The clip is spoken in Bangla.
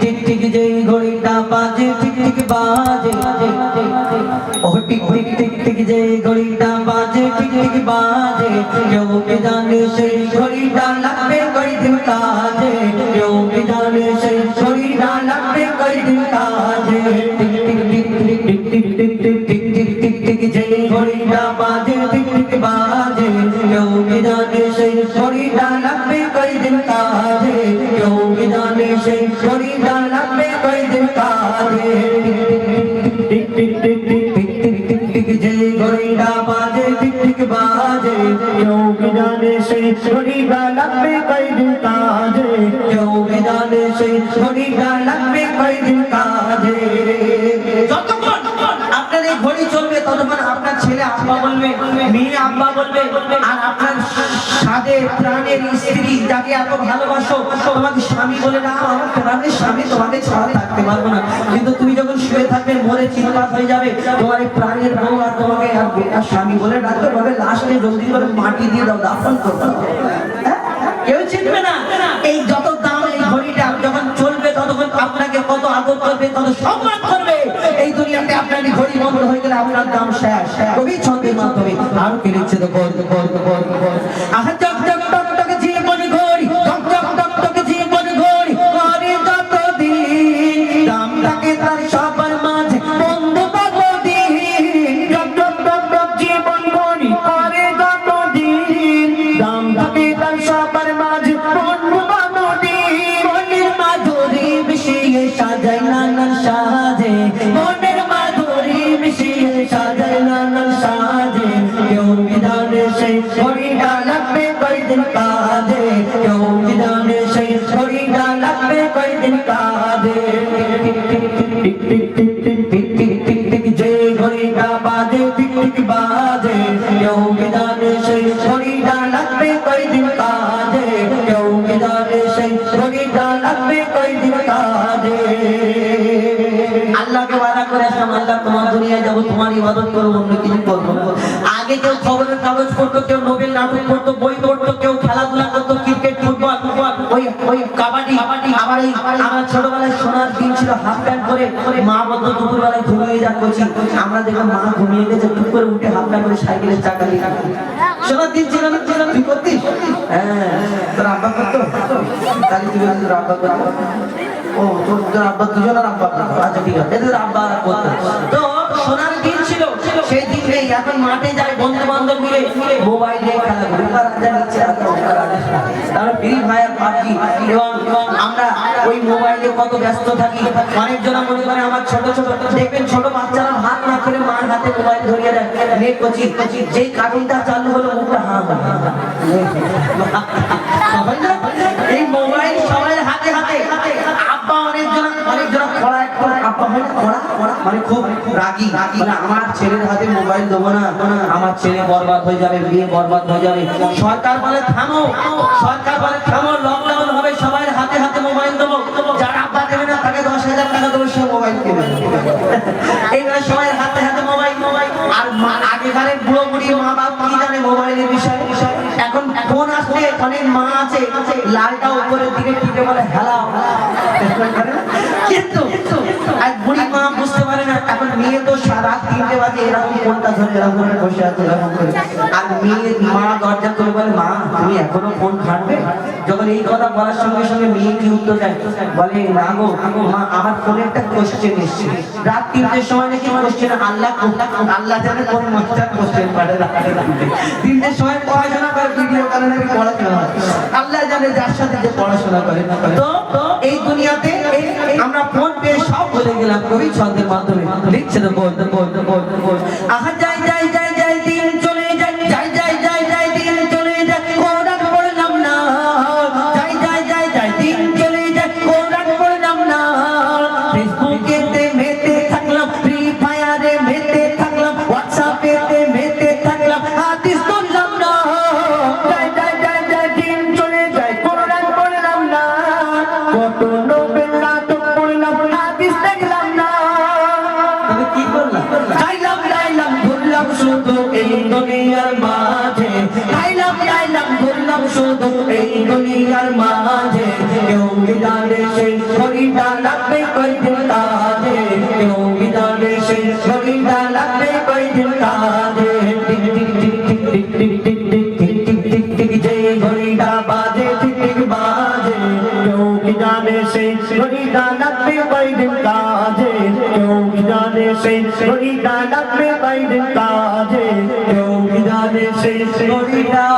টিক টিক যেই ঘড়িটা বাজে, টিক টিক বাজে। ও টিক টিক টিক টিক যেই ঘড়িটা বাজে, টিক টিক বাজে। কেউ কি জানে সেই ঘড়িটা লাগবে কই দিন কাজে? কেউ কি জানে সেই কাজে টিক টিক টিক টিক টিক টিক টিক টিক যে ঘড়িটা বাজে টিক সেই ঘড়িটা লাগবে কই দিন কেউ জানে সেই ঘড়িটা লাগবে কই চলবে আপনার ছেলে আব্বা বলবে, মেয়ে আব্বা বলবে, আর আপনার সাদে প্রাণের স্ত্রী যাকে এত ভালোবাসো, তোমাকে স্বামী বলে না, আমার প্রাণের স্বামী তোমাকে ছাড়া থাকতে পারব না কিন্তু তুমি যখন শুয়ে থাকবে চিন্তা হয়ে যাবে, তোমার এই প্রাণের বউ আর তোমাকে আর স্বামী বলে ডাকতে পারবে লাস্টে জলদি করে মাটি দিয়ে দাও, দাফন করতে। হ্যাঁ? কেউ চিনবে না এই যত দাম, এই ঘড়িটা যখন চলবে, ততক্ষণ আপনাকে কত আদর করবে, কত সম্মান করবে এই দুনিয়াতে আপনার এই ঘড়ি বন্ধ হয়ে গেলে আপনার দাম শেষ। কবি ছন্দের মাধ্যমে আর কি লিখছে? তো বল বল বল বল। আহা টক ঘড়ি। নানান ছড়িটা লাগবে কয়দিন কাঁদে কেউ কি জানে সেই ছড়িটা লাগবে কয়দিন কাঁদে আল্লাহকে বাধা করে আসলাম আল্লাহ তোমার দুনিয়ায় যাব, তোমার ইবাদত করব, অন্য কিছু করব আগে কেউ খবরের কাগজ পড়তো, কেউ নোবেল নাটক পড়তো, বই পড়তো, কেউ খেলাধুলা করতো, ক্রিকেট, ফুটবল, ওই ওই কাবাডি আমার ছোটবেলায় সোনার দিন ছিল হাফ প্যান্ট করে মা দুপুরবেলায় ঘুমিয়ে আমরা দেখলাম মা ঘুমিয়ে গেছে করে উঠে হাফ প্যান্ট করে সাইকেলের চাকা দিয়ে সোনার দিন ছিল না তুই হ্যাঁ তোর আব্বা করতো? তাহলে তুই তোর আব্বা করতো? ও, তোর আব্বা দুজনের আব্বা। আচ্ছা ঠিক আছে। আব্বা করতো তো সোনার দিন ছিল সেই দিন নেই এখন মাঠে যায় বন্ধু বান্ধব মিলে মোবাইল খেলা করে রাজা নিচ্ছে তারপরে ফ্রি ফায়ার পাবজি এবং আমরা ওই মোবাইলে কত ব্যস্ত থাকি অনেকজন মনে করে আমার ছোট ছোট দেখবেন ছোট বাচ্চারা ভাত না খেলে মার হাতে মোবাইল ধরিয়ে দেয় নেট কোচি যেই চালু হলো মুখটা হয়? এই মোবাইল সবাই হাতে হাতে আব্বা অনেকজন খরা মানে মানে সবাই হাতে হাতে মোবাইল দেবো। যার আব্বা দেবে না মা- বাপ কি জানে মোবাইলের বিষয়ে? এখন ফোন আসলে অনেক মা আছে, লালটা উপরের দিকে টিপে বলে হেলাও কিন্তু বুড়ি মা বুঝতে পারে না, এখন মেয়ে তো সারা তিনটে বাজে, এরকম কোনটা ধরে, এরকম বসে আছে, এরকম করে। আর মা দরজা করে বলে, মা, তুমি এখনও ফোন ঘাটবে? যখন এই কথা বলার সঙ্গে সঙ্গে মেয়ে কি উত্তর দেয়? বলে, না গো, মা, আমার ফোনে একটা কোশ্চেন এসছে। রাত তিনটের সময় নাকি কোশ্চেন আল্লাহ আল্লাহ জানে কোন মাস্টার কোশ্চেন পারে। তিনটের সময় পড়াশোনা করে ভিডিও আল্লাহ জানে যার সাথে যে পড়াশোনা করে তো এই দুনিয়াতে আমরা ফোন পেয়ে সব বলে গেলাম কবি ছন্দের মাধ্যমে। লিখছে তো বল বল বল বল আহা, যাই যাই যাই। শুধু এই দুনিয়ার মাঝে যাইলাম যাইলাম ঘুরলাম শুধু এই দুনিয়ার মাঝে কেউ কি জানে সেই ঘড়িটা লাগবে কয়দিন কাজে কেউ কি জানে সেই ঘড়িটা লাগবে কয়দিন কাজে টিক টিক টিক টিক টিক টিক টিক টিক টিক টিক টিক টিক যে ঘড়িটা বাজে টিক টিক বাজে কেউ কি জানে সেই ঘড়িটা লাগবে কয়দিন কাজে কেউ কি জানে সেই ঘড়িটা লাগবে কয়দিন কাজে কেউ কি কবিতা